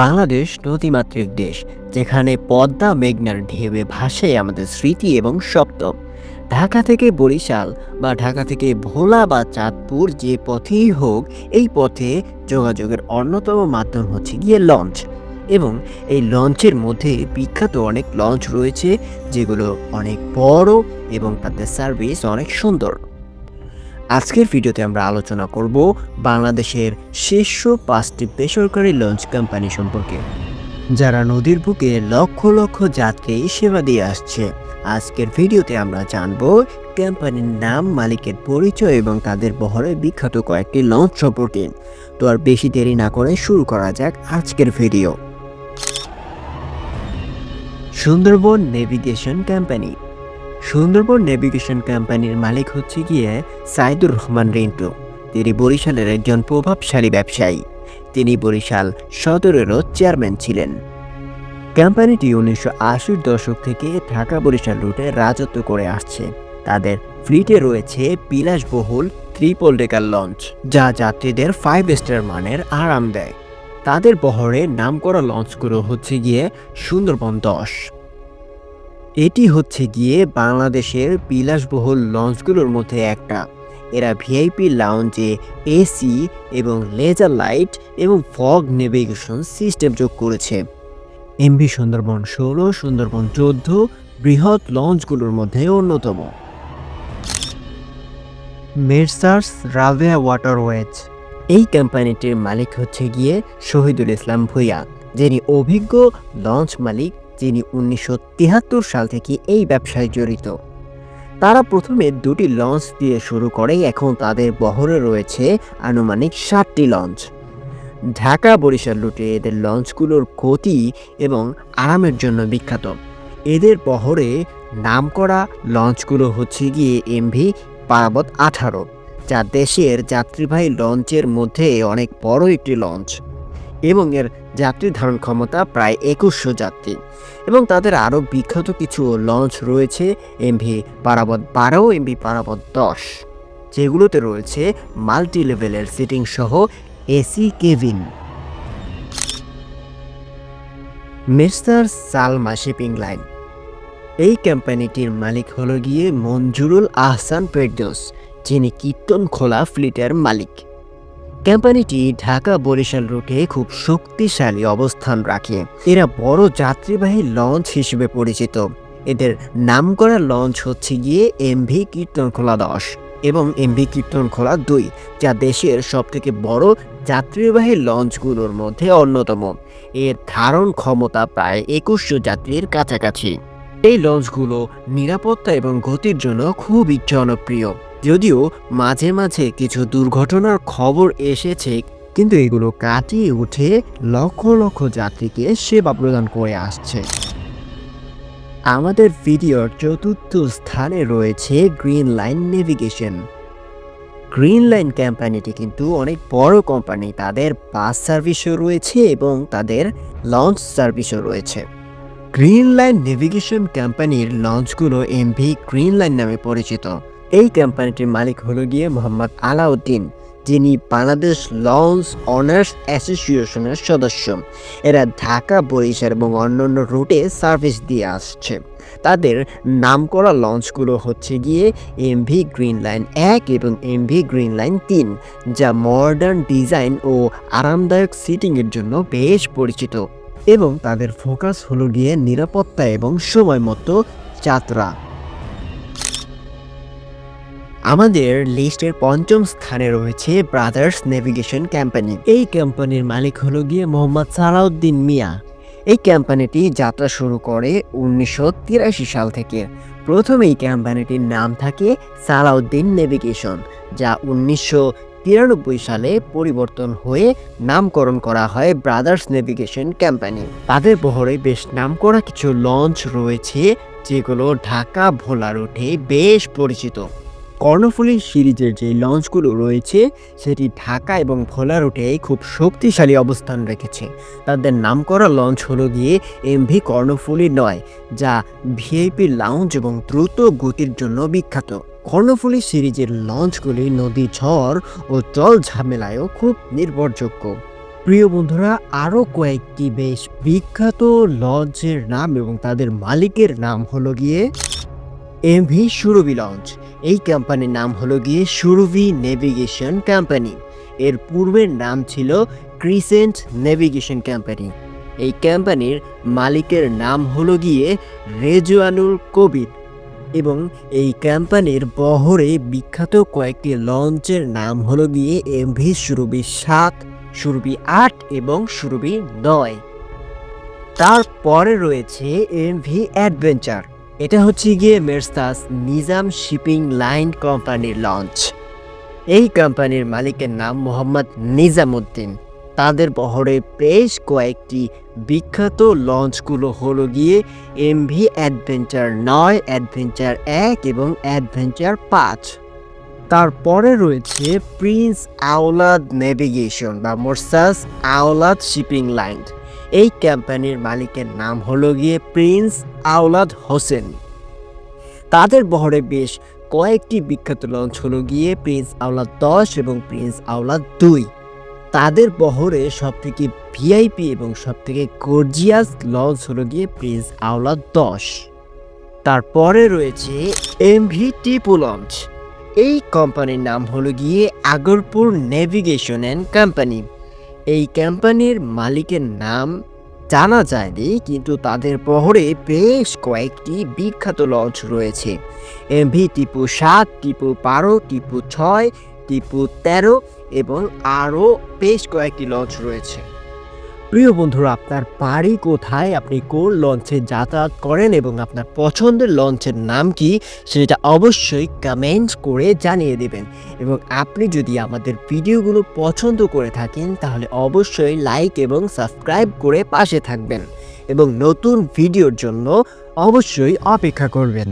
বাংলাদেশ নদীমাতৃক দেশ, যেখানে পদ্মা মেঘনার ঢেউয়ে ভাসে আমাদের স্মৃতি এবং শব্দ। ঢাকা থেকে বরিশাল বা ঢাকা থেকে ভোলা বা চাঁদপুর যে পথেই হোক, এই পথে যোগাযোগের অন্যতম মাধ্যম হচ্ছে গিয়ে লঞ্চ। এবং এই লঞ্চের মধ্যে বিখ্যাত অনেক লঞ্চ রয়েছে, যেগুলো অনেক বড় এবং তাদের সার্ভিস অনেক সুন্দর। আজকের ভিডিওতে আমরা আলোচনা করব বাংলাদেশের শীর্ষ পাঁচটি বেসরকারি লঞ্চ কোম্পানি সম্পর্কে। যারা নদীর বুকে লক্ষ লক্ষ যাত্রী সেবা দিয়ে আসছে। আজকের ভিডিওতে আমরা জানব কোম্পানির নাম, মালিকের পরিচয় এবং তাদের বহরে বিখ্যাত কয়েকটি লঞ্চ সম্পর্কে। তো আর বেশি দেরি না করে শুরু করা যাক আজকের video. Sundarban navigation company Sundarban navigation কোম্পানির মালিক হচ্ছে গিয়ে সাইদুর রহমান রিন্টু। তিনি বরিশালের একজন প্রভাবশালী ব্যবসায়ী। তিনি বরিশাল সদরেরও চেয়ারম্যান ছিলেন। কোম্পানিটি উনিশশো আশির দশক থেকে ঢাকা বরিশাল রুটে রাজত্ব করে আসছে। তাদের ফ্লিটে রয়েছে বিলাসবহুল ট্রিপল ডেকার লঞ্চ, যা যাত্রীদের ফাইভ স্টার মানের আরাম দেয়। তাদের বহরে নামকরা লঞ্চগুলো হচ্ছে গিয়ে সুন্দরবন দশ। এটি হচ্ছে গিয়ে বাংলাদেশের বিলাসবহুল লঞ্চগুলোর মধ্যে একটা। এরা ভিআইপি লাউঞ্জে এসি এবং লেজার লাইট এবং ফগ নেভিগেশন সিস্টেম যোগ করেছে। এমভি সুন্দরবন ষোলো, সুন্দরবন চোদ্দ বৃহৎ লঞ্চগুলোর মধ্যে অন্যতম। Messrs Raveya waterways. এই কোম্পানিটির মালিক হচ্ছে গিয়ে শহীদুল ইসলাম ভূঁইয়া, যিনি অভিজ্ঞ লঞ্চ মালিক যিনি উনিশশো তিয়াত্তর সাল থেকে এই ব্যবসায় জড়িত। তারা প্রথমে দুটি লঞ্চ দিয়ে শুরু করে এখন তাদের বহরে রয়েছে আনুমানিক ষাটটি লঞ্চ। ঢাকা বরিশাল রুটে এদের লঞ্চগুলোর গতি এবং আরামের জন্য বিখ্যাত। এদের বহরে নাম করা লঞ্চগুলো হচ্ছে গিয়ে এমভি পারাবত আঠারো, যা দেশের যাত্রীবাহী লঞ্চের মধ্যে অনেক বড় একটি লঞ্চ। এবং এর যাত্রী ধারণ ক্ষমতা প্রায় একুশশো যাত্রী। এবং তাদের আরও বিখ্যাত কিছু লঞ্চ রয়েছে এমভি পারাবত বারো এমভি পারাবত দশ, যেগুলোতে রয়েছে মাল্টি লেভেলের সিটিং সহ AC cabin. Mister Salma shipping line. এই কোম্পানিটির মালিক হলো গিয়ে মঞ্জুরুল আহসান ফেরদৌস যিনি কীর্তন খোলা ফ্লিটের মালিক। কোম্পানিটি ঢাকা বরিশাল রুটে খুব শক্তিশালী অবস্থান রাখে। এরা বড় যাত্রীবাহী লঞ্চ হিসেবে পরিচিত। এদের নামকরা লঞ্চ হচ্ছে গিয়ে এমভি কীর্তনখোলা দশ এবং এমভি কীর্তনখোলা দুই, যা দেশের সবথেকে বড় যাত্রীবাহী লঞ্চগুলোর মধ্যে অন্যতম। এর ধারণ ক্ষমতা প্রায় একুশশো যাত্রীর কাছাকাছি। এই লঞ্চগুলো নিরাপত্তা এবং গতির জন্য খুবই জনপ্রিয়। যদিও মাঝে মাঝে কিছু দুর্ঘটনার খবর এসেছে, কিন্তু এগুলো কাটিয়ে উঠে লক্ষ লক্ষ যাত্রীকে সেবা প্রদান করে আসছে। আমাদের ভিডিওর চতুর্থ স্থানে রয়েছে green line navigation. Green line কোম্পানিটি কিন্তু অনেক বড় কোম্পানি, তাদের বাস সার্ভিসও রয়েছে এবং তাদের লঞ্চ সার্ভিসও রয়েছে। গ্রিন লাইন নেভিগেশন কোম্পানির লঞ্চগুলো এমভি গ্রিন লাইন নামে পরিচিত। এই কোম্পানিটির মালিক হলো গিয়ে মোহাম্মদ আলাউদ্দিন, যিনি বাংলাদেশ লঞ্চ অনার্স অ্যাসোসিয়েশনের সদস্য। এরা ঢাকা, বরিশাল এবং অন্যান্য রুটে সার্ভিস দিয়ে আসছে। তাদের নাম করা লঞ্চগুলো হচ্ছে গিয়ে এমভি গ্রিন লাইন এক এবং এমভি গ্রিন লাইন তিন, যা মডার্ন ডিজাইন ও আরামদায়ক সিটিংয়ের জন্য বেশ পরিচিত। এবং তাদের ফোকাস হলো গিয়ে নিরাপত্তা এবং সময় মতো যাত্রা। আমাদের লিস্টের পঞ্চম স্থানে রয়েছে ব্রাদার্স নেভিগেশন কোম্পানি এই কোম্পানির মালিক হলো গিয়ে মোহাম্মদ সালাউদ্দিন মিয়া। এই কোম্পানিটি যাত্রা শুরু করে উনিশশো তিরাশি সাল থেকে। প্রথম এই কোম্পানিটির নাম থাকে সালাউদ্দিন নেভিগেশন যা উনিশশো তিরানব্বই সালে পরিবর্তন হয়ে নামকরণ করা হয় ব্রাদার্স নেভিগেশন কোম্পানি তাদের বহরে বেশ নাম করা কিছু লঞ্চ রয়েছে, যেগুলো ঢাকা ভোলা রুটে বেশ পরিচিত। কর্ণফুলী সিরিজের যে লঞ্চগুলো রয়েছে, সেটি ঢাকা এবং ভোলা রুটে খুব শক্তিশালী অবস্থান রেখেছে। তাদের নামকরা লঞ্চ হলো গিয়ে এমভি কর্ণফুলী নয়, যা ভিআইপি লাউঞ্জ এবং দ্রুত গতির জন্য বিখ্যাত। কর্ণফুলী সিরিজের লঞ্চগুলি নদী ঝড় ও জল ঝামেলায়ও খুব নির্ভরযোগ্য। প্রিয় বন্ধুরা, আরও কয়েকটি বেশ বিখ্যাত লঞ্চের নাম এবং তাদের মালিকের নাম হলো গিয়ে এমভি সুরভি লঞ্চ। এই কোম্পানির নাম হলো গিয়ে সুরভি নেভিগেশন কোম্পানি এর পূর্বের নাম ছিল ক্রিসেন্ট নেভিগেশন কোম্পানি এই কোম্পানির মালিকের নাম হলো গিয়ে রেজওয়ানুর কবির। এবং এই কোম্পানির বহরে বিখ্যাত কয়েকটি লঞ্চের নাম হলো গিয়ে এমভি সুরভি সাত, সুরভি আট এবং সুরভি নয়। তারপরে রয়েছে এমভি অ্যাডভেঞ্চার এটা হচ্ছে গিয়ে মেরস্তাস নিজাম শিপিং লাইন কোম্পানির লঞ্চ। এই কোম্পানির মালিকের নাম মোহাম্মদ নিজামুদ্দিন। তাদের বহরে বেশ কয়েকটি বিখ্যাত লঞ্চগুলো হলো গিয়ে এমভি অ্যাডভেঞ্চার নয়, অ্যাডভেঞ্চার এক এবং অ্যাডভেঞ্চার পাঁচ। তারপরে রয়েছে প্রিন্স আওলাদ নেভিগেশন বা মোরসাস আওলাদ শিপিং লাইন। এই কোম্পানির মালিকের নাম হলো গিয়ে প্রিন্স আওলাদ হোসেন। তাদের বহরে বেশ কয়েকটি বিখ্যাত লঞ্চ হলো গিয়ে প্রিন্স আওলাদ দশ এবং প্রিন্স আওলাদ দুই। তাদের বহরে সবথেকে ভিআইপি এবং সবথেকে গর্জিয়াস লঞ্চ হলো গিয়ে প্রিন্স আওলাদ দশ। তারপরে রয়েছে এমভি টিপু লঞ্চ। এই কোম্পানির নাম হলো গিয়ে আগরপুর নেভিগেশন অ্যান্ড কোম্পানি। এই ক্যাম্পানির মালিকের নাম জানা যায়নি, কিন্তু তাদের বহরে বেশ কয়েকটি বিখ্যাত লঞ্চ রয়েছে। এমভি টিপু সাত, টিপু বারো, টিপু ছয়, টিপু তেরো এবং আরও বেশ কয়েকটি লঞ্চ রয়েছে। প্রিয় বন্ধুরা, আপনার বাড়ি কোথায়? আপনি কোন লঞ্চে যাতায়াত করেন এবং আপনার পছন্দের লঞ্চের নাম কি সেটা অবশ্যই কমেন্ট করে জানিয়ে দেবেন। এবং আপনি যদি আমাদের ভিডিওগুলো পছন্দ করে থাকেন, তাহলে অবশ্যই লাইক এবং সাবস্ক্রাইব করে পাশে থাকবেন এবং নতুন ভিডিওর জন্য অবশ্যই অপেক্ষা করবেন।